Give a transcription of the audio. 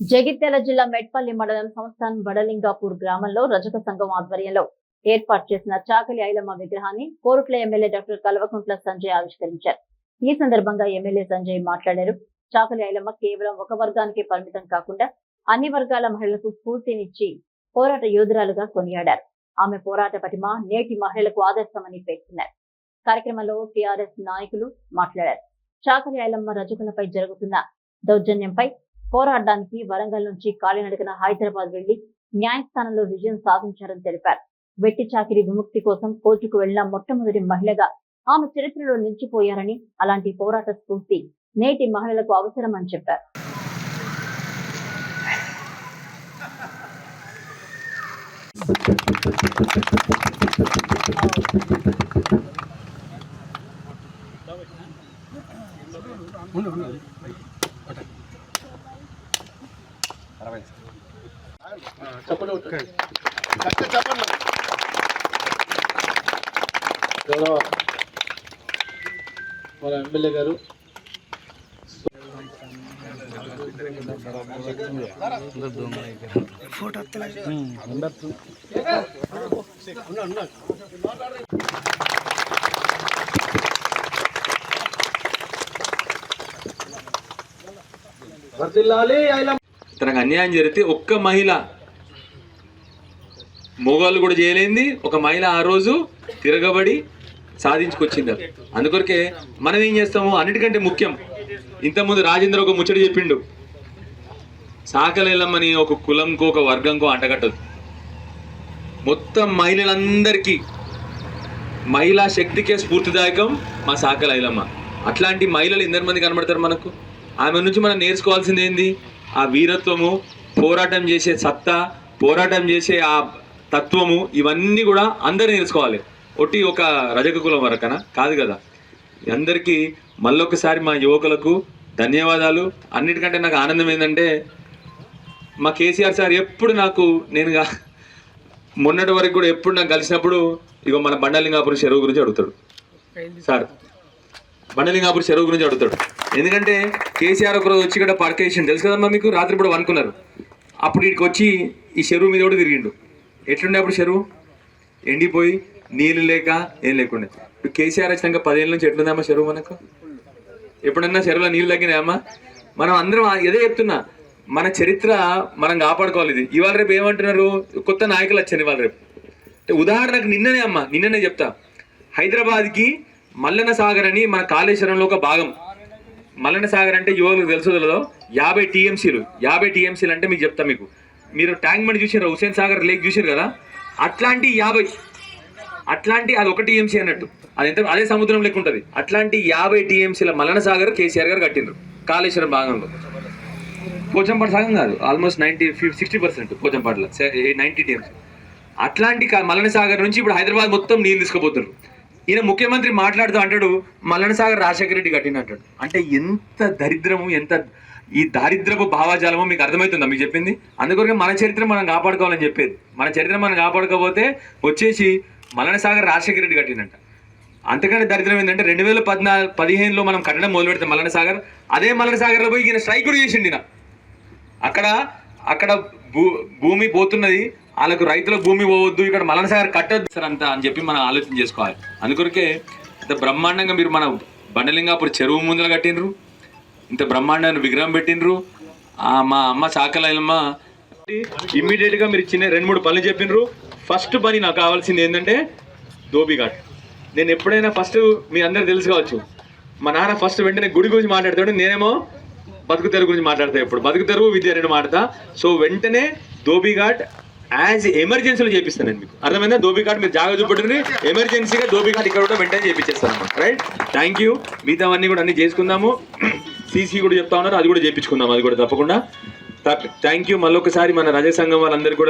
జగిత్యాల జిల్లా మెట్పల్లి మండలం సంస్థాన్ బడలింగాపూర్ గ్రామంలో రజక సంఘం ఆధ్వర్యంలో ఏర్పాటు చేసిన చాకలి ఐలమ్మ విగ్రహాన్ని కోరుట్ల ఎమ్మెల్యే డాక్టర్ కల్వకుంట్ల సంజయ్ ఆవిష్కరించారు. ఈ సందర్భంగా ఎమ్మెల్యే సంజయ్ మాట్లాడారు. చాకలి ఐలమ్మ కేవలం ఒక వర్గానికి పరిమితం కాకుండా అన్ని వర్గాల మహిళలకు స్ఫూర్తినిచ్చి పోరాట యోధురాలుగా కొనియాడారు. ఆమె పోరాట పటిమ నేటి మహిళలకు ఆదర్శమని పేర్కొన్నారు. కార్యక్రమంలో టీఆర్ఎస్ నాయకులు మాట్లాడారు. చాకలి ఐలమ్మ రజకులపై జరుగుతున్న దౌర్జన్యంపై పోరాడడానికి వరంగల్ నుంచి కాలినడకన హైదరాబాద్ వెళ్ళి న్యాయస్థానంలో విజయం సాధించారని తెలిపారు. వెట్టి చాకిరి విముక్తి కోసం కోర్టుకు వెళ్ళిన మొట్టమొదటి మహిళగా ఆమె చరిత్రలో నిలిచిపోయారని అలాంటి పోరాట స్ఫూర్తి నేటి మహిళలకు అవసరమని చెప్పారు. గౌరవ మన ఎమ్మెల్యే గారు వర్దిల్లాలి ఐలమ్మ తనకు అన్యాయం జరిగితే ఒక్క మహిళ మొగాళ్ళు కూడా చేయలేంది ఒక మహిళ ఆ రోజు తిరగబడి సాధించుకొచ్చింది. అందుకొరకే మనం ఏం చేస్తాము? అన్నిటికంటే ముఖ్యం. ఇంతకుముందు రాజేంద్ర ఒక ముచ్చట చెప్పిండు. సాకలేలమ్మని ఒక కులంకో ఒక వర్గంకో అంటగట్టదు మొత్తం మహిళలందరికీ మహిళా శక్తికే స్ఫూర్తిదాయకం మా సాకలైలమ్మ. అట్లాంటి మహిళలు ఎందరి మంది కనబడతారు మనకు. ఆమె నుంచి మనం నేర్చుకోవాల్సింది ఏంది ఆ వీరత్వము పోరాటం చేసే సత్తా పోరాటం చేసే ఆ తత్వము ఇవన్నీ కూడా అందరు నేర్చుకోవాలి. ఒట్టి ఒక రజక కులం వరకనా కాదు కదా. అందరికీ మళ్ళొకసారి మా యువకులకు ధన్యవాదాలు. అన్నిటికంటే నాకు ఆనందం ఏంటంటే మా కేసీఆర్ సార్ ఎప్పుడు నాకు నేను మొన్నటి వరకు కూడా ఎప్పుడు నాకు కలిసినప్పుడు ఇగో మన బండలింగాపురం చెరువు గురించి అడుగుతాడు. సార్ బండలింగాపురం చెరువు గురించి అడుగుతాడు. ఎందుకంటే కేసీఆర్ ఒకరోజు వచ్చి ఇక్కడ పడకేసిండు తెలుసు కదమ్మా మీకు? రాత్రి అనుకున్నారు అప్పుడు ఇక్కడికి వచ్చి ఈ చెరువు మీద కూడా తిరిగిండు. ఎట్లుండే అప్పుడు చెరువు? ఎండిపోయి నీళ్ళు లేక ఏం లేకుండే. ఇప్పుడు కేసీఆర్ వచ్చినాక పదేళ్ళ నుంచి ఎట్లుందమ్మా చెరువు మనకు? ఎప్పుడన్నా చెరువులో నీళ్ళు తగ్గినాయమ్మా మనం అందరం ఏదో చెప్తున్నా. మన చరిత్ర మనం కాపాడుకోవాలి ఇది. ఇవాళ రేపు ఏమంటున్నారు? కొత్త నాయకులు వచ్చారు ఇవాళ రేపు. అంటే ఉదాహరణకు నిన్ననే అమ్మా నిన్ననే చెప్తా. హైదరాబాద్కి మల్లన సాగర్ అని మన కాళేశ్వరంలో ఒక భాగం. మల్లన సాగర్ అంటే యువకులకు తెలుసు తెలియదో యాభై టీఎంసీలు. యాభై టీఎంసీలు అంటే మీకు చెప్తా మీకు. మీరు ట్యాంక్ బండ్ చూసారు హుసేన్ సాగర్ లేక్ చూసారు కదా? అట్లాంటి యాభై అట్లాంటి అది ఒక టీఎంసీ అన్నట్టు. అది ఎంత అదే సముద్రం లెక్క ఉంటుంది. అట్లాంటి యాభై టీఎంసీల మల్లన సాగర్ కేసీఆర్ గారు కట్టిండ్రు కాళేశ్వరం భాగంలో. పోచంపాడు సాగం కాదు ఆల్మోస్ట్ నైంటీ సిక్స్టీ పర్సెంట్ పోచంపాడులో నైంటీ టీఎంసీ. అట్లాంటి కా- మల్లన సాగర్ నుంచి ఇప్పుడు హైదరాబాద్ మొత్తం నీళ్ళు తీసుకుపోతున్నారు ఈయన ముఖ్యమంత్రి మాట్లాడుతూ అంటాడు మల్లన సాగర్ రాజశేఖర రెడ్డి కట్టిన అంటాడు. అంటే ఎంత దరిద్రము ఎంత ఈ దారిద్రపు భావాజాలమో మీకు అర్థమవుతుందా? మీకు చెప్పింది? అందుకొరకే మన చరిత్ర మనం కాపాడుకోవాలని చెప్పేది. మన చరిత్ర మనం కాపాడుకోకపోతే వచ్చేసి మల్లన సాగర్ రాజశేఖర రెడ్డి కట్టిందంట అంతకంటే దరిద్రం ఏంటంటే రెండు వేల పద్నాలుగు పదిహేనులో మనం కట్టడం మొదలు పెడితే మల్లన సాగర్ అదే మల్లన సాగర్లో పోయి ఈయన స్ట్రైక్ కూడా చేసిండి అక్కడ అక్కడ భూ భూమి పోతున్నది వాళ్ళకు రైతులకు భూమి పోవద్దు ఇక్కడ మలన సాగర్ కట్టద్దు సార్ అంతా అని చెప్పి మనం ఆలోచన చేసుకోవాలి. అందుకొరకే ఇంత బ్రహ్మాండంగా మీరు మన బండలింగాపురం చెరువు ముందర కట్టినరు ఇంత బ్రహ్మాండాన్ని విగ్రహం పెట్టినరు మా అమ్మ చాకలమ్మ ఇమ్మీడియట్గా మీరు చిన్న రెండు మూడు పనులు చెప్పినరు. ఫస్ట్ పని నాకు కావాల్సింది ఏంటంటే ధోబీఘాట్ నేను ఎప్పుడైనా ఫస్ట్ మీ అందరు తెలుసు కావచ్చు. మా నాన్న ఫస్ట్ వెంటనే గుడి గురించి మాట్లాడతాడు నేనేమో బతుకు తెరువు గురించి మాట్లాడతా ఇప్పుడు బతుకు తెరువు విద్య రెండు మాట్లాడతా. సో వెంటనే ధోబీఘాట్ యాజ్ ఎమర్జెన్సీలో చేపిస్తాను మీకు. అర్థమైందా? ధోబిఘాట్ మీరు జాగ్రత్త చూపెట్టుకుని ఎమర్జెన్సీగా ధోబిఘాట్ ఇక్కడ కూడా వెంటనే చేపించేస్తాను అనమాట రైట్ థ్యాంక్ యూ మిగతావన్నీ కూడా అన్ని చేసుకుందాము. సీసీ కూడా చెప్తా ఉన్నారు. అది కూడా చేపించుకుందాం. అది కూడా తప్పకుండా. థ్యాంక్ యూ మళ్ళొకసారి మన రజ సంఘం వాళ్ళందరికీ కూడా